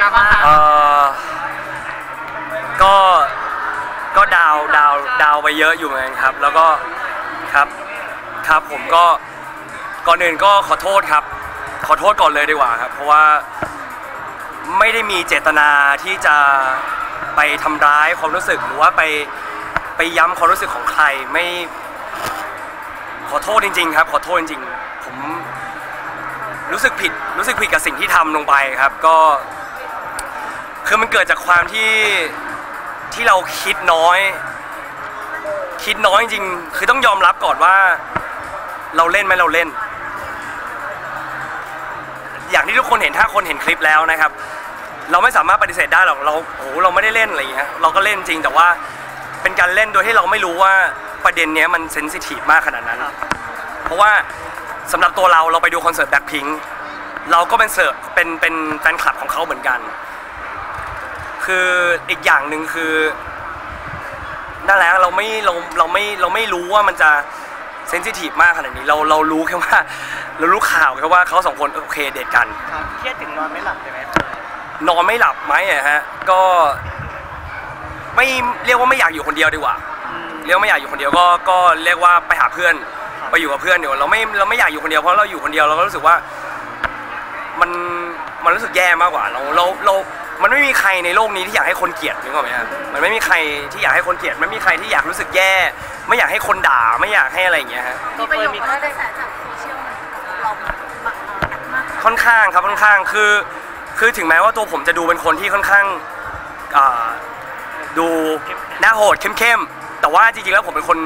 ไงบ้างคะเออก็ก็ดาวดาวดาวไปเยอะอยู่เหมือนกันครับ แล้วก็ครับครับผมก็ก่อนอื่นก็ขอโทษครับ ขอโทษก่อนเลยดีกว่าครับ เพราะว่าไม่ได้มีเจตนาที่จะไปทำร้ายความรู้สึกหรือว่าไปไปย้ำความรู้สึกของใครไม่ขอโทษจริง ๆ ครับ ขอโทษจริงๆผม รู้สึกผิดรู้สึกผิดกับสิ่งที่ทำลงไปครับ ก็ คือมันเกิดจากความที่ที่เราคิดน้อย คิดน้อยจริงๆคือต้องยอมรับก่อนว่า เราเล่นไหมเราเล่น อย่างที่ทุกคนเห็นถ้าคนเห็นคลิปแล้วนะครับ เราไม่สามารถปฏิเสธได้หรอกเราโอ้โหเราไม่ได้เล่นอะไรอย่างเงี้ยเราก็เล่นจริงแต่ว่าเป็นการเล่นโดยที่เราไม่รู้ว่าประเด็นเนี้ยมันเซนซิทีฟมากขนาดนั้น เพราะว่าสำหรับตัวเราเราไปดูคอนเสิร์ตแบ็คพิงเราก็เป็นเสิร์ฟเป็นเป็นแฟนคลับของเขาเหมือนกัน คืออีกอย่างหนึ่งคือนั่นแหละเราไม่เราเราไม่เราไม่รู้ว่ามันจะเซนซิทีฟมากขนาดนี้เราเรารู้แค่ว่าเรารู้ข่าวแค่ว่าเขาสองคนโอเคเดทกัน ครับเครียดถึงนอนไม่หลับเลยไหมนอนไม่หลับไหมอะฮะก็ไม่เรียกว่าไม่อยากอยู่คนเดียวดีกว่า เรียกว่าไม่อยากอยู่คนเดียวก็ก็เรียกว่าไปหาเพื่อนไปอยู่กับเพื่อนเดี๋ยวาเราไม่เราไม่อยากอยู่คนเดียวเพราะเราอยู่คนเดียวเราก็รู้สึกว่ามันมันรู้สึกแย่มากกว่าเราเราเรา มันไม่มีใครในโลกนี้ที่อยากให้คนเกลียดนึกออกไหมครับมันไม่มีใครที่อยากให้คนเกลียด ไม่มีใครที่อยากรู้สึกแย่ ไม่อยากให้คนด่า ไม่อยากให้อะไรอย่างเงี้ยฮะ มีประโยคมีกระแสจากโซเชียลมันเรามากมากค่อนข้างครับค่อนข้างคือ คือถึงแม้ว่าตัวผมจะดูเป็นคนที่ค่อนข้างอ่าดูหน้าโหดเข้มๆแต่ว่าจริงๆแล้วผมเป็นคน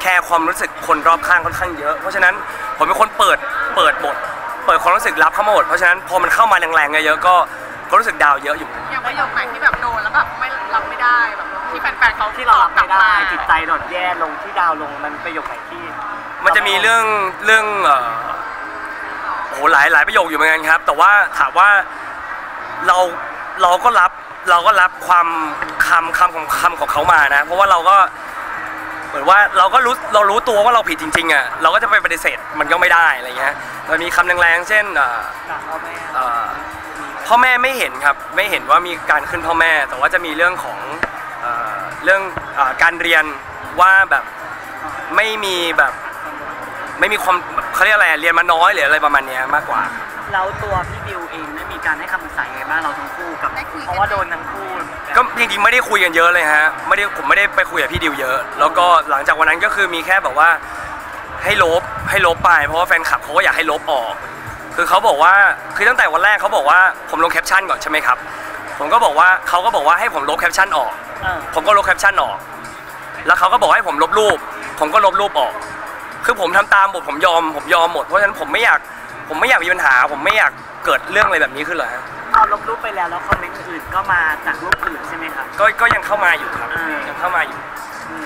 แคร์ความรู้สึกคนรอบข้างค่อนข้างเยอะ เพราะฉะนั้นผมเป็นคนเปิดเปิดบทเปิดความรู้สึกรับเข้ามาหมดเพราะฉะนั้นพอมันเข้ามาแรงๆเยอะๆก็ก็รู้สึกดาวเยอะอยู่ ที่แฟนๆเขาที่เรารับไม่ตอบกลัได้บาจิตใจหล่อนแย่ลงที่ดาวลงมันประโยคไหนที่ มันจะมีเรื่องเรื่องเอ่อโอ้โหหลายหลายประโยคอยู่เหมือนกันครับ แต่ว่าถามว่าเราเราก็รับเราก็รับความคำคำของคำของเขามานะ เพราะว่าเราก็เหมือนว่าเราก็รู้เรารู้ตัวว่าเราผิดจริงๆอะเราก็จะไปปฏิเสธมันก็ไม่ได้อะไรเงี้ยมันมีคำแรงๆเช่นเอ่อด่าพ่อแม่เอ่อพ่อแม่ไม่เห็นครับไม่เห็นว่ามีการขึ้นพ่อแม่ แต่ว่าจะมีเรื่องของเอ่อเรื่องเอ่อการเรียนว่าแบบไม่มีแบบไม่มีความเขาเรียกอะไรอะเรียนมาน้อยหรืออะไรประมาณเนี้ยมากกว่าแล้วตัวพี่บิวเองได้มีการให้คำปรึกษายังไงบ้างเราทั้งคู่กับเพราะว่าโดนทั้งคู่ก็จริงๆไม่ได้คุยกันเยอะเลยฮะไม่ได้ผมไม่ได้ไปคุยกับพี่ดิวเยอะ แล้วก็หลังจากวันนั้นก็คือมีแค่แบบว่าให้ลบให้ลบไป เพราะว่าแฟนคลับเขาก็อยากให้ลบออก คือเขาบอกว่าคือตั้งแต่วันแรกเขาบอกว่าผมลงแคปชั่นก่อนใช่ไหมครับผมก็บอกว่าเขาก็บอกว่าให้ผมลบแคปชั่นออกเออผมก็ลบแคปชั่นออก แล้วเขาก็บอกให้ผมลบรูป ผมก็ลบรูปออก คือผมทำตามบทผมยอม ผมยอมหมด เพราะฉะนั้นผมไม่อยาก ผมไม่อยากมีปัญหา ผมไม่อยากเกิดเรื่องอะไรแบบนี้ขึ้นเลยฮะพอลบรูปไปแล้วแล้วคอมเมนต์อื่นๆก็มาจากรูปอื่นใช่ไหมครับ ก็ ก็ยังเข้ามาอยู่ครับ อ่ายั ยังเข้ามาอยู่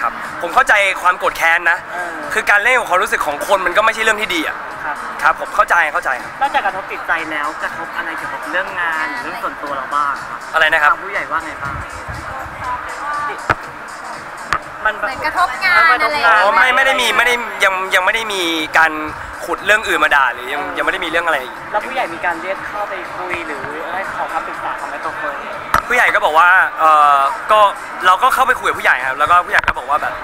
ครับ ผมเข้าใจความโกรธแค้นนะ เออคือการเล่นกับความรู้สึกของคนมันก็ไม่ใช่เรื่องที่ดีอะ ครับครับ ผมเข้าใจ เข้าใจครับนอกจากกระทบจิตใจแล้วกระทบอะไรเกี่ยวกับเรื่องงานหรือเรื่องส่วนตัวเราบ้างครับอะไรนะครับ ทางผู้ใหญ่ว่าไงบ้าง มันแบบเหมือนกระทบงานอะไรอย่างอ๋อเงี้ยไม่ไม่ได้มีไม่ได้ยังยังไม่ได้มีการขุดเรื่องอื่นมาด่าหรือยังยังไม่ได้มีเรื่องอะไร แล้วผู้ใหญ่มีการเรียกเข้าไปคุยหรือให้ขอคำปรึกษาของแม่ตัวเฟิร์นผู้ใหญ่ก็บอกว่าเออก็เราก็เข้าไปคุยกับผู้ใหญ่ครับแล้วก็ผู้ใหญ่ก็บอกว่าแบบ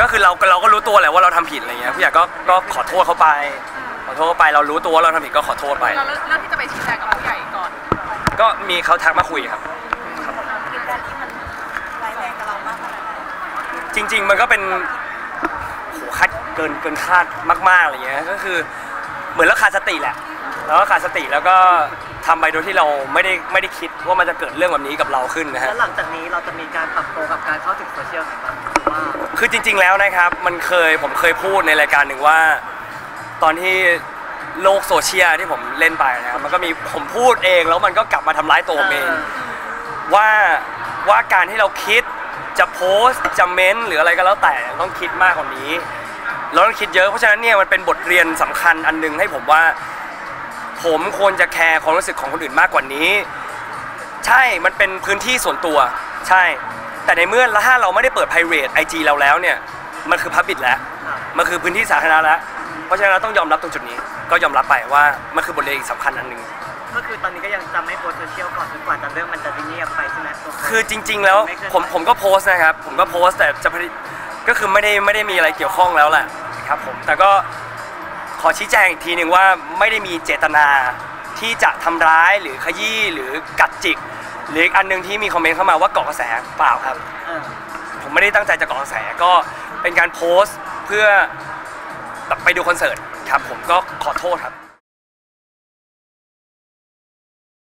ก็คือเราเราก็รู้ตัวแหละว่าเราทำผิดอะไรเงี้ยผู้ใหญ่ก็ก็ขอโทษเขาไป ขอโทษเขาไปเรารู้ตัวว่าเราทำผิดก็ขอโทษไป เราเลือกเลือกที่จะไปชี้แจงกับผู้ใหญ่ก่อน ก็มีเขาทักมาคุยครับ เหตุการณ์ที่มันร้ายแรงกับเรามากขนาดไหน จริง ๆ มันก็เป็นโหคาดเกินเกินคาดมากๆอะไรเงี้ยก็คือเหมือนเราขาดสติแหละแล้วก็ขาดสติแล้วก็ทำไปโดยที่เราไม่ได้ไม่ได้คิดว่ามันจะเกิดเรื่องแบบนี้กับเราขึ้นนะฮะ แล้วหลังจากนี้เราจะมีการปรับตัวกับการเข้าถึงโซเชียลไหนบ้างหรือว่าคือจริง ๆ แล้วนะครับ มันเคยผมเคยพูดในรายการหนึ่งว่า ตอนที่โลกโซเชียลที่ผมเล่นไปนะครับมันก็มีผมพูดเองแล้วมันก็กลับมาทำร้ายตัวผมเอง ว่าว่าการที่เราคิด จะโพสจะเม้นต์หรืออะไรก็แล้วแต่ต้องคิดมากกว่านี้เราต้องคิดเยอะเพราะฉะนั้นเนี่ยมันเป็นบทเรียนสำคัญอันหนึงให้ผมว่า ผมควรจะแคร์ความรู้สึกของคนอื่นมากกว่านี้ ใช่มันเป็นพื้นที่ส่วนตัว ใช่ แต่ในเมื่อถ้าเราไม่ได้เปิด private IG เราแล้วเนี่ยมันคือ public แล้ว มันคือพื้นที่สาธารณะแล้ว เพราะฉะนั้นเราต้องยอมรับตรงจุดนี้ ก็ยอมรับไปว่ามันคือบทเรียนอีกสำคัญอันหนึ่ง ก็คือตอนนี้ก็ยังจะไม่โพสต์โซเชียลก่อนจนกว่าจะเรื่องมันจะเงียบไปใช่ไหมตัวคือจริง ๆ แล้วผมผมก็โพสต์นะครับ ผมก็โพสต์แต่จะพอดีก็คือไม่ได้ไม่ได้มีอะไรเกี่ยวข้องแล้วแหละครับผมแต่ก็ขอชี้แจงอีกทีหนึ่งว่าไม่ได้มีเจตนาที่จะทำร้ายหรือขยี้หรือกัดจิก หรืออีกอันหนึงที่มีคอมเมนต์เข้ามาว่าเกาะกระแสเปล่าครับเออผมไม่ได้ตั้งใจจะเกาะกระแสก็เป็นการโพสต์เพื่อแบบไปดูคอนเสิร์ตครับผมก็ขอโทษครับ